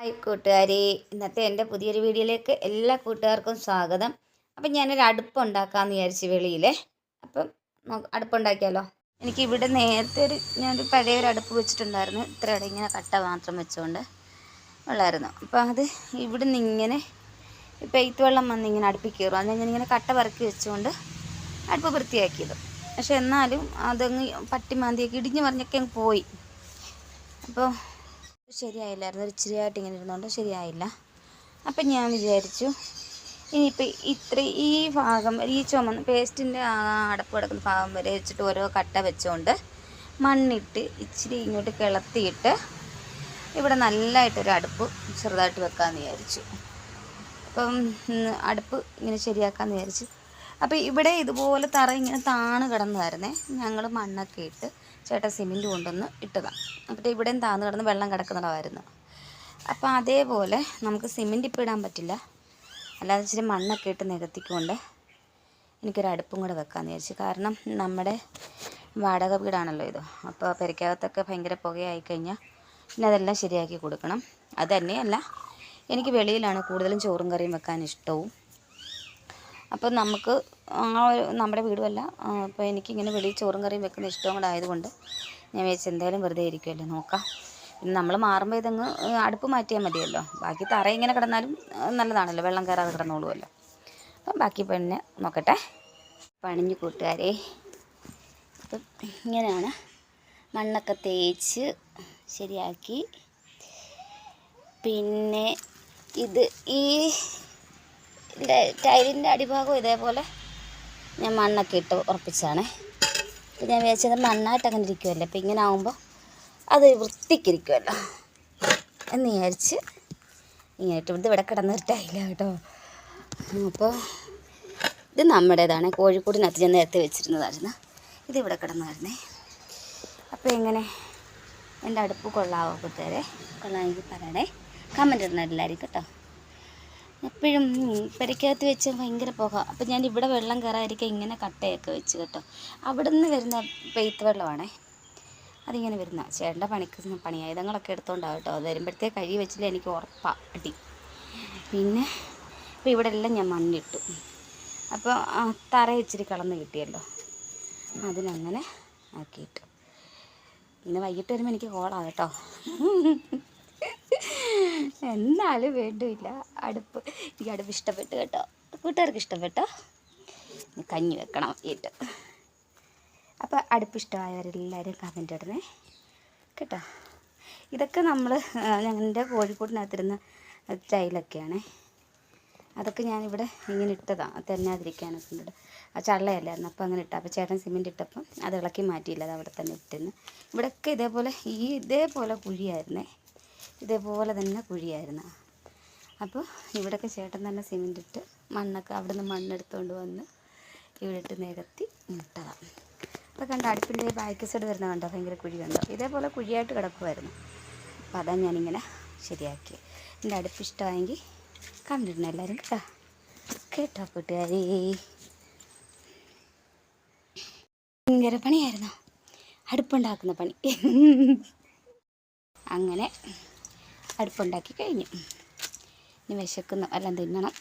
Hi കൂട്ടുകാരി. ഇന്നത്തെ എന്റെ പുതിയൊരു വീഡിയോയിലേക്ക് എല്ലാ കൂട്ടുകാർക്കും സ്വാഗതം. അപ്പം ഞാനൊരു അടുപ്പ് ഉണ്ടാക്കാമെന്ന് വിചാരിച്ചു വെളിയിൽ അപ്പം അടുപ്പുണ്ടാക്കിയാലോ? എനിക്ക് ഇവിടെ നേരത്തെ ഒരു ഞാനൊരു പഴയ ഒരു അടുപ്പ് വെച്ചിട്ടുണ്ടായിരുന്നു. ഇത്ര ഇങ്ങനെ കട്ട മാത്രം വെച്ചുകൊണ്ട് ഉള്ളായിരുന്നു. അപ്പോൾ അത് ഇവിടെ നിന്ന് ഇങ്ങനെ പെയ്ത്ത് വെള്ളം വന്ന് ഇങ്ങനെ അടുപ്പിൽ അത് ഞാനിങ്ങനെ കട്ട പറക്കി വെച്ചുകൊണ്ട് അടുപ്പ് വൃത്തിയാക്കിയത്. പക്ഷെ എന്നാലും അതങ്ങ് പട്ടിമാന്തിയൊക്കെ ഇടിഞ്ഞ് മറിഞ്ഞൊക്കെ അങ്ങ് പോയി. അപ്പോൾ ശരിയായില്ലായിരുന്നു. ഒരു ഇച്ചിരിയായിട്ട് ഇങ്ങനെ ഇരുന്നുകൊണ്ട് ശരിയായില്ല. അപ്പം ഞാൻ വിചാരിച്ചു ഇനിയിപ്പോൾ ഇത്ര ഈ ഭാഗം ഈ ചുമന്ന് പേസ്റ്റിന്റെ അടപ്പ് കിടക്കുന്ന ഭാഗം വരെ വെച്ചിട്ട് ഓരോ കട്ട വെച്ചുകൊണ്ട് മണ്ണിട്ട് ഇച്ചിരി ഇങ്ങോട്ട് കിളത്തിയിട്ട് ഇവിടെ നല്ലതായിട്ടൊരു അടുപ്പ് ചെറുതായിട്ട് വെക്കാമെന്ന് വിചാരിച്ചു. അപ്പം അടുപ്പ് ഇങ്ങനെ ശരിയാക്കാമെന്ന് വിചാരിച്ചു. അപ്പോൾ ഇവിടെ ഇതുപോലെ തറ ഇങ്ങനെ താണ് കിടന്നതായിരുന്നേ ഞങ്ങൾ മണ്ണൊക്കെ ഇട്ട് ചേട്ടൻ സിമെന്റ് കൊണ്ടുവന്ന് ഇട്ടതാണ് അപ്പോൾ ഇവിടെയും താന്ന് കിടന്ന് വെള്ളം കിടക്കുന്നിടമായിരുന്നു. അപ്പോൾ അതേപോലെ നമുക്ക് സിമെന്റ് ഇപ്പോൾ ഇടാൻ പറ്റില്ല. അല്ലാതെ ഇച്ചിരി മണ്ണൊക്കെ ഇട്ട് നികത്തിക്കൊണ്ട് എനിക്കൊരു അടുപ്പും കൂടെ വെക്കാമെന്ന് വിചാരിച്ചു. കാരണം നമ്മുടെ വാടക വീടാണല്ലോ ഇത്. അപ്പോൾ പെരക്കകത്തൊക്കെ ഭയങ്കര പുകയായി കഴിഞ്ഞാൽ പിന്നെ അതെല്ലാം ശരിയാക്കി കൊടുക്കണം. അത് തന്നെയല്ല എനിക്ക് വെളിയിലാണ് കൂടുതലും ചോറും കറിയും വെക്കാൻ ഇഷ്ടവും. അപ്പോൾ നമുക്ക് ആ ഒരു നമ്മുടെ വീടുമല്ല. അപ്പോൾ എനിക്കിങ്ങനെ വെളിയിൽ ചോറും കറിയും വെക്കുന്ന ഇഷ്ടവും കൂടെ ആയതുകൊണ്ട് ഞാൻ വിചാരിച്ചു എന്തായാലും വെറുതെ ഇരിക്കുമല്ലോ നോക്കാം. പിന്നെ നമ്മൾ മാറുമ്പോൾ ഇതങ്ങ് അടുപ്പ് മാറ്റിയാൽ മതിയല്ലോ. ബാക്കി തറ ഇങ്ങനെ കിടന്നാലും നല്ലതാണല്ലോ വെള്ളം കയറാതെ കിടന്നോളുമല്ലോ. അപ്പം ബാക്കി പിന്നെ നോക്കട്ടെ. പണിഞ്ഞു കൂട്ടുകാരെ. അപ്പം ഇങ്ങനെയാണ് മണ്ണൊക്കെ തേച്ച് ശരിയാക്കി. പിന്നെ ഇത് ഈ ല- ടൈലിന്റെ അടിഭാഗം ഇതേപോലെ ഞാൻ മണ്ണൊക്കെ ഇട്ട് ഉറപ്പിച്ചാണ്. ഇപ്പം ഞാൻ വിചാരിച്ചത് മണ്ണായിട്ട് അങ്ങനെ ഇരിക്കുമല്ലോ അപ്പം ഇങ്ങനെ ആകുമ്പോൾ അത് വൃത്തിക്കിരിക്കുമല്ലോ എന്ന് വിചാരിച്ച് ഇങ്ങനെ ഇട്ട് ഇത് ഇവിടെ കിടന്നൊരു ടൈലാണ് കേട്ടോ. അപ്പോൾ ഇത് നമ്മുടേതാണ്. കോഴിക്കോടിനകത്ത് ഞാൻ നേരത്തെ വെച്ചിരുന്നതായിരുന്നു. ഇത് ഇവിടെ കിടന്നായിരുന്നേ അപ്പോൾ എങ്ങനെ? എന്റെ അടുപ്പ് കൊള്ളാവോ കൂട്ടുകാരെ? കൊള്ളാമെങ്കിൽ പറയണേ. കമന്റ് ഇടണം എല്ലാവരും കേട്ടോ. എപ്പോഴും പെരക്കകത്ത് വെച്ച് ഭയങ്കര പുക. അപ്പം ഞാൻ ഇവിടെ വെള്ളം കയറാതിരിക്കാൻ ഇങ്ങനെ കട്ടയൊക്കെ വെച്ച് കേട്ടോ. അവിടെ നിന്ന് വരുന്ന പെയ്ത്ത് വെള്ളമാണേ. അതിങ്ങനെ വരുന്ന ചേട്ടന്റെ പണിക്ക് പണിയായുധങ്ങളൊക്കെ എടുത്തോണ്ടാവും കേട്ടോ. വരുമ്പോഴത്തേക്ക് കഴുകി വെച്ചില്ല എനിക്ക് ഉറപ്പാ അടി. പിന്നെ ഇപ്പം ഇവിടെ എല്ലാം ഞാൻ മണ്ണിട്ടു. അപ്പോൾ തറ ഇച്ചിരി കളന്ന് കിട്ടിയല്ലോ. അതിനങ്ങനെ ആക്കിയിട്ടു. പിന്നെ വൈകിട്ട് വരുമ്പോൾ എനിക്ക് കോളാണ് കേട്ടോ. എന്നാലും വേണ്ടില്ല. അടുപ്പ് എനിക്ക് അടുപ്പ് ഇഷ്ടപ്പെട്ടു കേട്ടോ. കൂട്ടുകാർക്ക് ഇഷ്ടപ്പെട്ടോ? കഞ്ഞി വെക്കണം ഏറ്റവും. അപ്പോൾ അടുപ്പ് ഇഷ്ടമായവരെല്ലാവരും കമന്റ് ഇടണേ. കേട്ടോ? ഇതൊക്കെ നമ്മൾ ഞങ്ങളുടെ കോഴിക്കോടിനകത്തിരുന്ന ടൈലൊക്കെയാണേ. അതൊക്കെ ഞാനിവിടെ ഇങ്ങനെ ഇട്ടതാണ് തെന്നാതിരിക്കാനൊക്കെ ഉണ്ട് ആ ചള്ളയല്ലായിരുന്നു. അപ്പോൾ അങ്ങനെ ഇട്ട അപ്പോൾ ചേട്ടൻ സിമെന്റ് ഇട്ടപ്പം അത് ഇളക്കി മാറ്റിയില്ല. അത് അവിടെ തന്നെ ഇട്ടിരുന്നു. ഇവിടെയൊക്കെ ഇതേപോലെ ഈ ഇതേപോലെ കുഴിയായിരുന്നേ. ഇതേപോലെ തന്നെ കുഴിയായിരുന്നു. അപ്പോൾ ഇവിടെയൊക്കെ ചേട്ടൻ തന്നെ സിമെന്റ് ഇട്ട് മണ്ണൊക്കെ അവിടെ നിന്ന് മണ്ണെടുത്തുകൊണ്ട് വന്ന് ഇവിടെ ഇട്ട് നികത്തി ഇട്ടതാണ് അപ്പോൾ കണ്ട അടുപ്പിന്റെ ബാക്ക് സൈഡ് വരുന്ന കണ്ടോ ഭയങ്കര കുഴി കണ്ടോ? ഇതേപോലെ കുഴിയായിട്ട് കിടക്കുമായിരുന്നു അപ്പോൾ അതാ ഞാനിങ്ങനെ ശരിയാക്കി. എന്റെ അടുപ്പ് ഇഷ്ടമായെങ്കിൽ കണ്ടിരുന്നു എല്ലാവരും കേട്ടോ. കേട്ടോ കൂട്ടുകാരി. ഭയങ്കര പണിയായിരുന്നു. അടുപ്പുണ്ടാക്കുന്ന പണി. അങ്ങനെ അടുപ്പുണ്ടാക്കി കഴിഞ്ഞു. ഇനി വിശക്കുന്നു. എല്ലാം തിന്നണം.